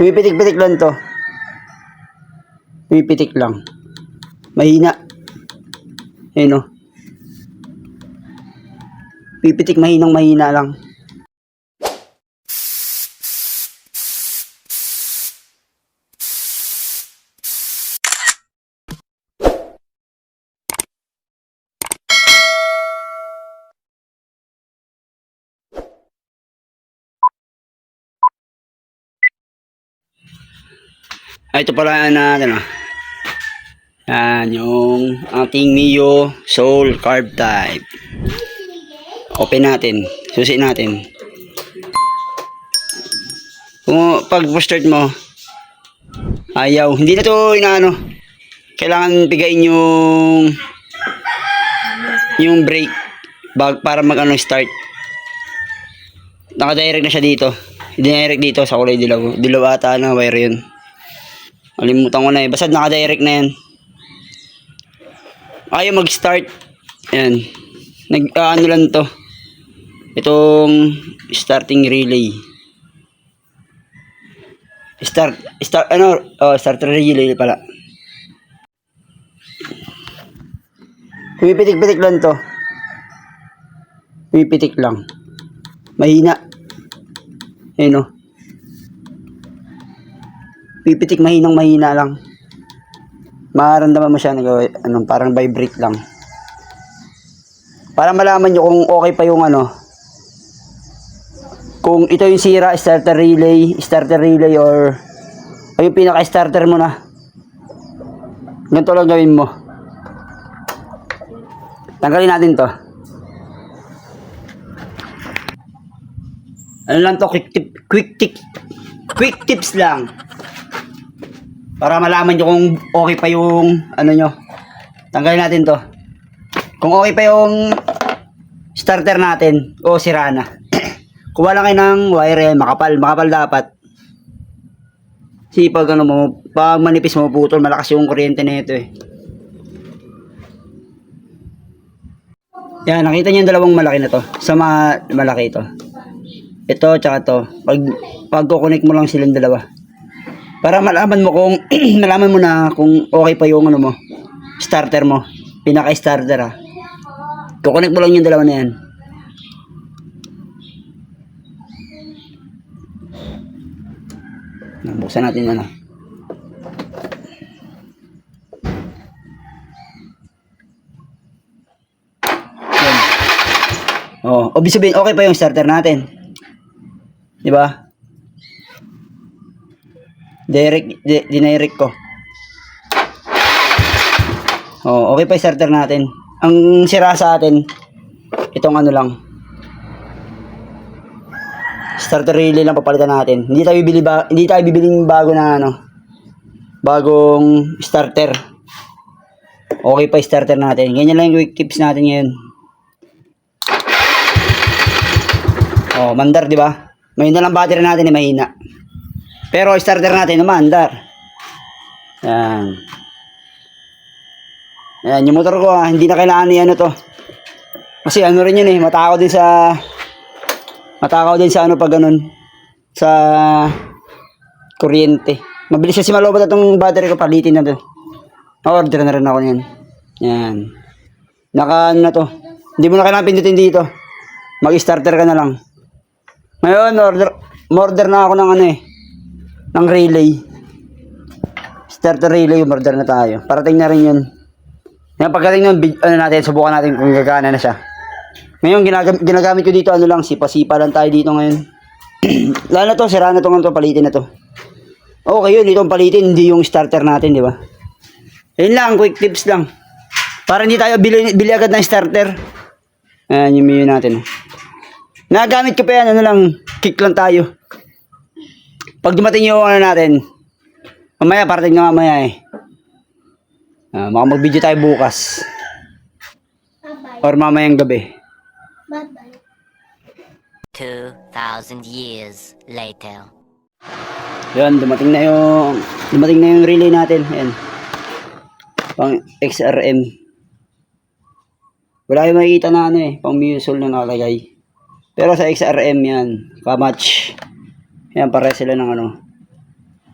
Pumipitik-pitik lang to. Pumipitik lang. Mahina. Ayun o. Pipitik mahinang mahina lang. Ah, ito pala na ah. Yan, yung ating Mio Soul Carb Type. Open natin. Susi natin. Kung pag start mo, ayaw. Hindi na to inaano. Kailangan pigain yung yung brake bag para mag ano start. Naka-direct na siya dito. Direct dito sa kulay dilaw. Dilaw ata na wire yun. Alimutan ko na eh. Basta naka-direct na yan. Ayaw mag-start. Yan. Nag, ano lang to. Itong starting relay. Start, start, ano, oh, starter relay pala. Pumipitik-pitik lang to. Pumipitik lang. Mahina. Ayun oh. Pipitik mahinang mahina lang. Maramdaman mo siya nag ano, parang vibrate lang. Para malaman nyo kung okay pa yung ano. Kung ito yung sira, starter relay, starter relay or o yung pinaka-starter mo na. Ganito lang gawin mo. Tanggalin natin to. Ano lang to, quick tip, quick tip, quick tips lang. Para malaman nyo kung okay pa yung ano nyo. Tanggalin natin to. Kung okay pa yung starter natin o sira na. Kuha lang kayo ng wire yan, makapal, makapal dapat. Kasi pag ano mo, pag manipis mo putol, malakas yung kuryente na ito eh. Yan, nakita niyo yung dalawang malaki na to. Sa mga malaki ito. Ito, tsaka to. Pag, pag mo lang silang dalawa. Para malaman mo kung, malaman mo na kung okay pa yung ano mo, starter mo. Pinaka-starter ah. Kukonek mo lang yung dalawa na yan. Buksan natin. Yan. Oh, obvious sabihin, okay pa yung starter natin. Di ba? Direct, di, dinirect ko. Oh, okay pa starter natin. Ang sira sa atin, itong ano lang. Starter relay lang papalitan natin. Hindi tayo bibili ba, hindi tayo bibiling bago na ano. Bagong starter. Okay pa starter natin. Ganyan lang yung quick tips natin ngayon. Oh, mandar, di ba? Mahina lang battery natin eh, mahina. Pero starter natin, umandar. Yan. Yan, yung motor ko ah, hindi na kailangan ni ano to. Kasi ano rin yun eh, matakaw din sa matakaw din sa ano pag ganun sa kuryente. Mabilis kasi malobat itong battery ko, palitin na to. Na-order na rin ako yan. Yan. Naka ano na to. Hindi mo na kailangan pindutin dito. Mag-starter ka na lang. Ngayon, order, order na ako ng ano eh, ng relay. Starter relay, order na tayo. Parating na rin yun. Ngayon, pagdating ng vid- ano natin, subukan natin kung gagana na siya. Ngayon, ginagam- ginagamit ko dito, ano lang, sipa-sipa lang tayo dito ngayon. Lalo na to, sira na to, nga to, palitin na to. Okay yun, itong palitin, hindi yung starter natin, di ba? Yun lang, quick tips lang. Para hindi tayo bili, bili agad ng starter. Ayan, yung menu natin. Nagamit ko pa yan, ano lang, kick lang tayo. Pag dumating yung ano natin, mamaya, parating na mamaya eh. Ah, baka mag-video tayo bukas. Or mamayang gabi. 2,000 years later. Yan, dumating na yung, dumating na yung relay natin. Yan. Pang XRM. Wala yung makikita na ano eh, pang musul na nakalagay. Pero sa XRM yan, kamatch. Yan, pare sila ng ano.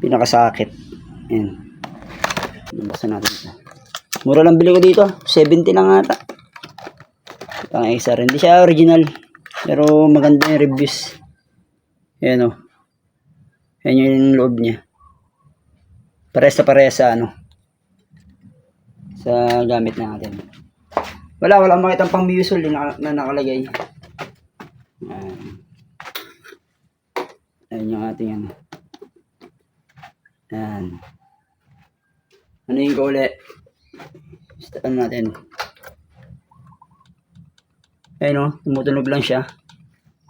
Pinakasakit. Ayan. Nabuksan natin ito. Mura lang bili ko dito. 70 lang ata. Pang isa rin. Hindi siya original. Pero maganda yung reviews. Ayan o. Ayan yung loob niya. Pares na pares sa ano. Sa gamit natin. Wala, wala makitang pang musul na, na nakalagay. Ayan. Ayan yung ating ano. Ayan. Ano yung ko ulit? Ano natin. Ayun o, tumutunog lang siya.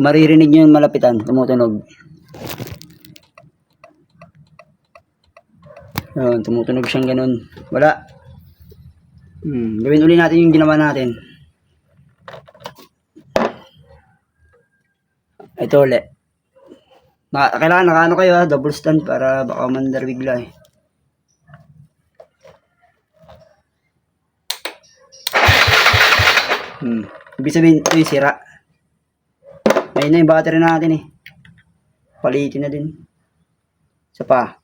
Maririnig nyo yung malapitan, tumutunog. Ayun, tumutunog siyang ganun. Wala. Hmm, gawin uli natin yung ginawa natin. Ito ulit. Na, kailangan nakaano kayo ha, double stand para baka mandar bigla eh. Hmm. Ibig sabihin, ito yung sira. Ayun na yung battery natin eh. Palitin na din. Isa pa.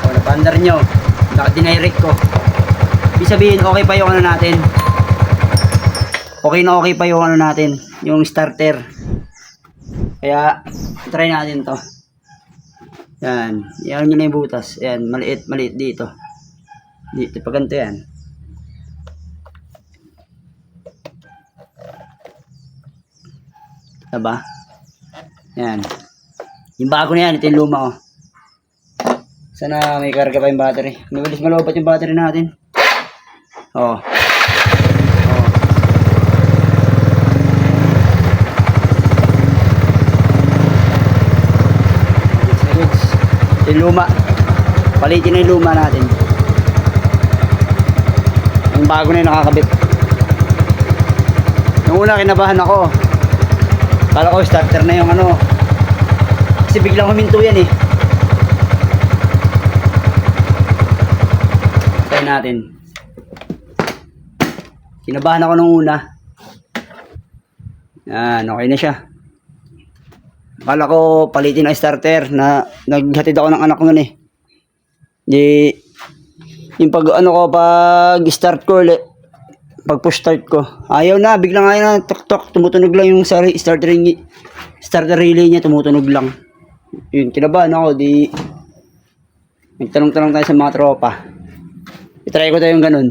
O, napandar nyo. Naka-dinirect ko. Ibig sabihin, okay pa yung ano natin. Okay na okay pa yung ano natin. Yung starter. Kaya, try natin to. Yan. Yan yun na yung butas. Yan, maliit, maliit dito. Dito, pag ganito yan. Diba? Yan. Yung bago na yan, ito yung luma oh. Sana may karga pa yung battery. Mabilis malobat yung battery natin. Oh. Oh. Goods na goods. Ito yung luma. Palitin na yung luma natin. Yung bago na yung nakakabit. Yung una kinabahan ako. Kala ko starter na yung ano. Kasi biglang huminto yan eh. Try natin. Kinabahan ako nung una. Yan, okay na siya. Akala ko palitin ang starter na naghatid ako ng anak ko nun eh. Di, yung pag ano ko, pag start ko ulit, pag push start ko, ayaw na, biglang ayaw na, tok tok, tumutunog lang yung sa starter, starter relay niya, tumutunog lang. Yun, kinabahan ako, di, nagtanong-tanong tayo sa mga tropa. Itry ko daw yung ganun.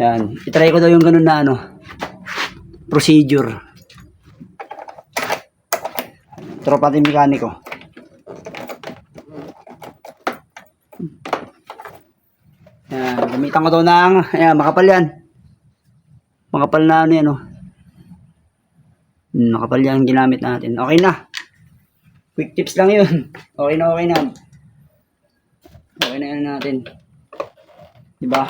Yan, itry ko daw yung ganun na ano, procedure. Tropa din mekaniko. Yan, gamitan ko to ng, ayan, makapal yan. Makapal na ano yan, oh. Hmm, Makapal yan ginamit natin. Okay na. Quick tips lang yun. Okay na, okay na. Okay na yan natin. Diba?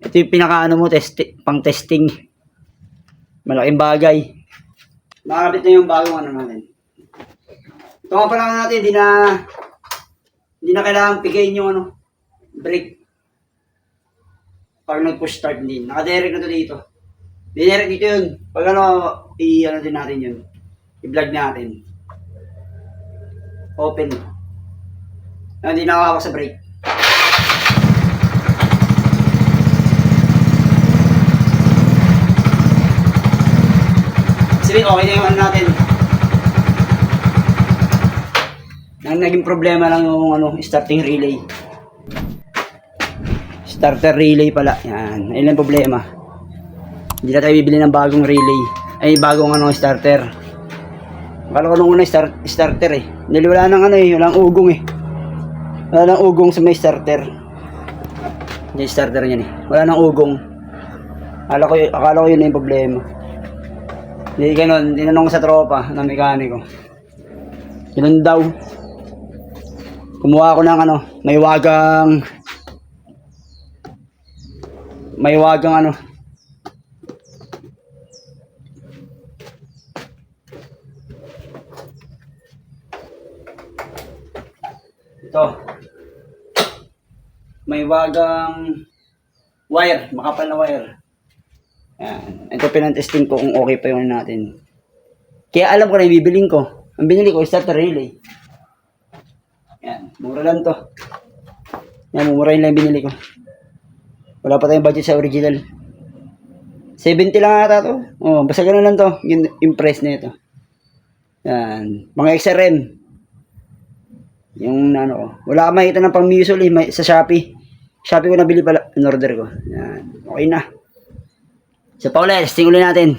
Ito yung pinaka ano mo, testi pang testing. Malaking bagay. Nakakabit na yung bagong ano natin. Ito nga pala natin, hindi na hindi na kailangan pigayin yung ano, brake. Pag nag-push start din. Nakadirect na to dito. Dinirect dito yun. Pag ano, i-ano din natin yun. I-vlog natin. Open. Hindi nakakawak sa brake. Sabihin, okay na yung ano natin. Ang naging problema lang yung ano, starting relay. Starter relay pala. Yan. Ayun lang problema. Hindi na tayo bibili ng bagong relay. Ay, bagong ano, starter. Akala ko nung una start, starter eh. Dahil wala nang ano eh, walang ugong eh. Wala nang ugong sa may starter. Yung starter niyan eh. Wala nang ugong. Akala ko, akala ko yun na yung problema. Hindi ganun, tinanong sa tropa na mekaniko. Ganun daw. Kumuha ako ng ano, may wagang may wagang ano. Ito. May wagang wire. Makapal na wire Yan. ito pinantesting ko kung okay pa yung ano natin Kaya alam ko na yung bibiling ko. Ang binili ko, starter relay. Yan, mura lang to. Yan, mura lang yung binili ko. Wala pa tayong budget sa original. 70 lang ata to. Oh, basta ganun lang to. Yung, yung na ito. Yan. Mga XRM. Yung ano ko. Wala ka makita ng pang muesli may, sa Shopee. Shopee ko nabili pala. In order ko. Yan. Okay na. So, Paula, testing ulit natin.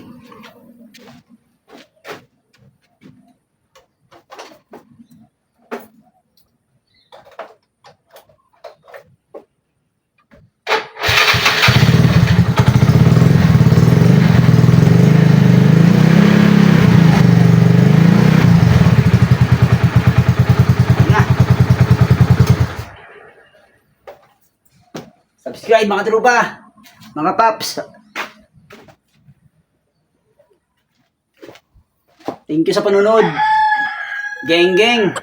na. Subscribe mga trupa. Mga paps. Thank you sa panunod. Geng geng.